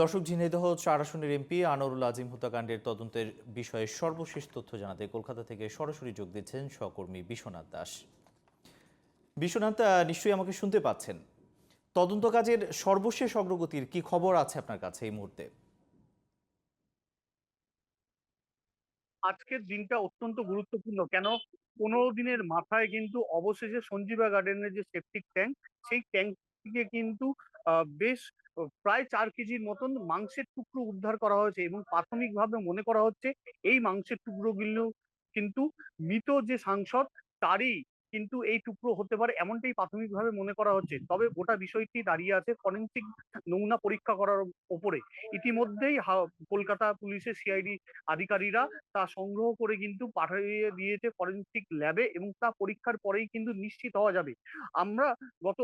দর্শক, ঝিনাইদহ চার আসনের এমপি আনোয়ারুল আজিম হত্যাকাণ্ডের তদন্তের বিষয়ে সর্বশেষ তথ্য জানাতে কলকাতা থেকে সরাসরি যোগ দিচ্ছেন সহকর্মী বিশ্বনাথ দাস। বিশ্বনাথ নিশ্চয়ই আমাকে শুনতে পাচ্ছেন। তদন্ত কাজের সর্বশেষ অগ্রগতির কি খবর আছে আপনার কাছে এই মুহূর্তে? আজকের দিনটা অত্যন্ত গুরুত্বপূর্ণ। কেন? পনেরো দিনের মাথায় কিন্তু অবশেষে সঞ্জীবা গার্ডেনের যে সেপটিক ট্যাঙ্ক সেই ট্যাঙ্ক থেকে কিন্তু বেশ প্রায় চার কেজির মতন মাংসের টুকরো উদ্ধার করা হয়েছে এবং প্রাথমিকভাবে মনে করা হচ্ছে এই মাংসের টুকরোগুলো কিন্তু মৃত যে সাংসদ, তারই কিন্তু এই টুকরো হতে পারে এমনটাই প্রাথমিকভাবে মনে করা হচ্ছে। তবে গোটা বিষয়টি দাঁড়িয়ে আছে ফরেন্সিক নমুনা পরীক্ষা করার ওপরে। ইতিমধ্যেই কলকাতা পুলিশের সিআইডি আধিকারিকরা তা সংগ্রহ করে কিন্তু পাঠিয়ে দিয়েছে ফরেন্সিক ল্যাবে এবং তা পরীক্ষার পরেই কিন্তু নিশ্চিত হওয়া যাবে। আমরা গত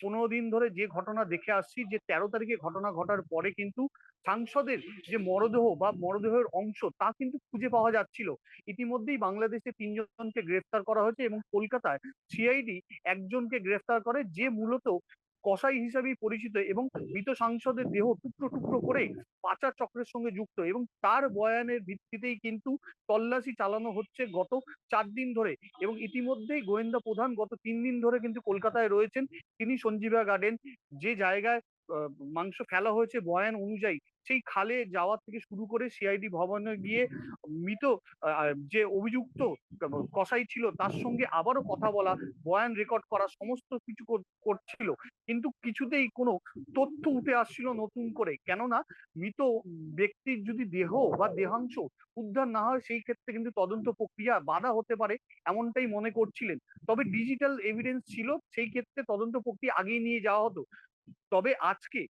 পনেরো দিন ধরে যে ঘটনা দেখে আসছি যে তেরো তারিখে ঘটনা ঘটার পরে কিন্তু সাংসদের যে মরদেহ বা মরদেহের অংশ তা কিন্তু খুঁজে পাওয়া যাচ্ছিল। ইতিমধ্যেই বাংলাদেশে তিনজনকে গ্রেফতার করা হয়েছে এবং কলকাতায় সিআইডি একজনকে গ্রেফতার করে যে মূলত কসাই হিসাবেই পরিচিত এবং মৃত সাংসদের দেহ টুকরো টুকরো করে পাচার চক্রের সঙ্গে যুক্ত এবং তার বয়ানের ভিত্তিতেই কিন্তু তল্লাশি চালানো হচ্ছে গত চার দিন ধরে এবং ইতিমধ্যেই গোয়েন্দা প্রধান গত তিন দিন ধরে কিন্তু কলকাতায় রয়েছেন। তিনি সঞ্জীবা গার্ডেন যে জায়গায় মাংস ফেলা হয়েছে বয়ান অনুযায়ী। সেই খালে যাওয়া থেকে শুরু করে সিআইডি ভবনে গিয়ে মৃত যে অভিযুক্ত কসাই ছিল তার সঙ্গে আবারও কথা বলা, বয়ান রেকর্ড করা সমস্ত কিছু করছিল। কিন্তু কিছুতেই কোনো তথ্য উঠে আসছিল নতুন করে। কেননা মৃত ব্যক্তির যদি দেহ বা দেহাংশ উদ্ধার না হয়, সেই ক্ষেত্রে কিন্তু তদন্ত প্রক্রিয়া বাধা হতে পারে এমনটাই মনে করছিলেন। তবে ডিজিটাল এভিডেন্স ছিল, সেই ক্ষেত্রে তদন্ত প্রক্রিয়া আগিয়ে নিয়ে যাওয়া হতো। তবে আজকে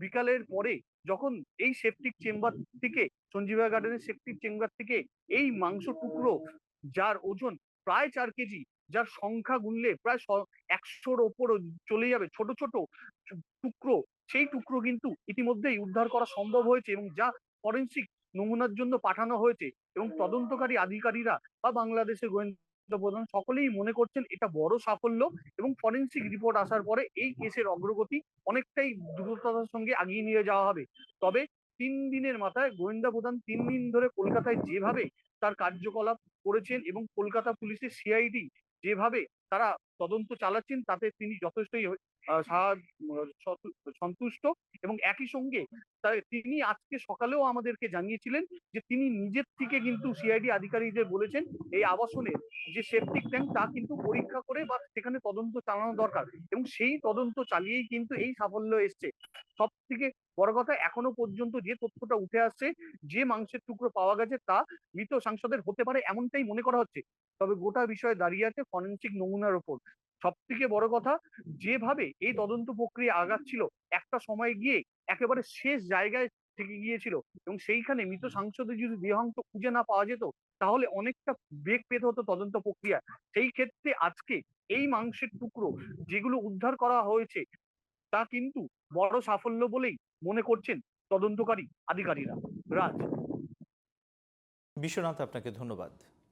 বিকালের পরে যখন এই সেপটিক চেম্বার থেকে সঞ্জীবা গার্ডেনের সেপটিক চেম্বার থেকে এই মাংস টুকরো যার ওজন প্রায় চার কেজি যার সংখ্যা গুনলে প্রায় একশোর ওপর চলে যাবে ছোট ছোট টুকরো সেই টুকরো কিন্তু ইতিমধ্যেই উদ্ধার করা সম্ভব হয়েছে এবং যা ফরেন্সিক নমুনার জন্য পাঠানো হয়েছে এবং তদন্তকারী আধিকারিকরা বা বাংলাদেশের গোয়েন্দা প্রধান। সকলেই মনে করছেন এটা বড় সাফল্য এবং ফরেন্সিক রিপোর্ট আসার পরে এই কেসের অগ্রগতি অনেকটাই দ্রুততার সঙ্গে আগিয়ে নিয়ে যাওয়া হবে। তবে তিন দিনের মাথায় গোয়েন্দা প্রধান তিন দিন ধরে কলকাতায় যেভাবে তার কার্যকলাপ করেছেন এবং কলকাতা পুলিশের সিআইডি যেভাবে তারা তদন্ত চালাচ্ছেন, তাতে তিনি যথেষ্টই সন্তুষ্ট এবং একই সঙ্গে তিনি আজকে সকালেও আমাদেরকে জানিয়েছিলেন যে তিনি নিজের থেকে কিন্তু সিআইডি আধিকারিকদের বলেছেন এই আবাসনের যে সেপটিক ট্যাঙ্ক তা কিন্তু পরীক্ষা করে বা সেখানে তদন্ত চালানো দরকার এবং সেই তদন্ত চালিয়েই কিন্তু এই সাফল্য এসছে। সব থেকে বড় কথা এখনও পর্যন্ত যে তথ্যটা উঠে আসছে, যে মাংসের টুকরো পাওয়া গেছে তা মৃত সাংসদের হতে পারে এমনটাই মনে করা হচ্ছে। তবে গোটা বিষয়ে দাঁড়িয়ে আছে ফরেন্সিক নমুনার ওপর। সব থেকে বড় কথা যেভাবে এই তদন্ত প্রক্রিয়া আগাচ্ছিল একটা সময় গিয়ে একেবারে শেষ জায়গায় থেকে গিয়েছিল এবং সেইখানে মৃত সাংসদের যদি দেহাংশ খুঁজে না পাওয়া যেত তাহলে অনেকটা বেগ পেতে হতো তদন্ত প্রক্রিয়া। সেই ক্ষেত্রে আজকে এই মাংসের টুকরো যেগুলো উদ্ধার করা হয়েছে তা কিন্তু বড় সাফল্য বলেই মনে করছেন তদন্তকারী আধিকারিকরা। রাজ। বিশ্বনাথ আপনাকে ধন্যবাদ।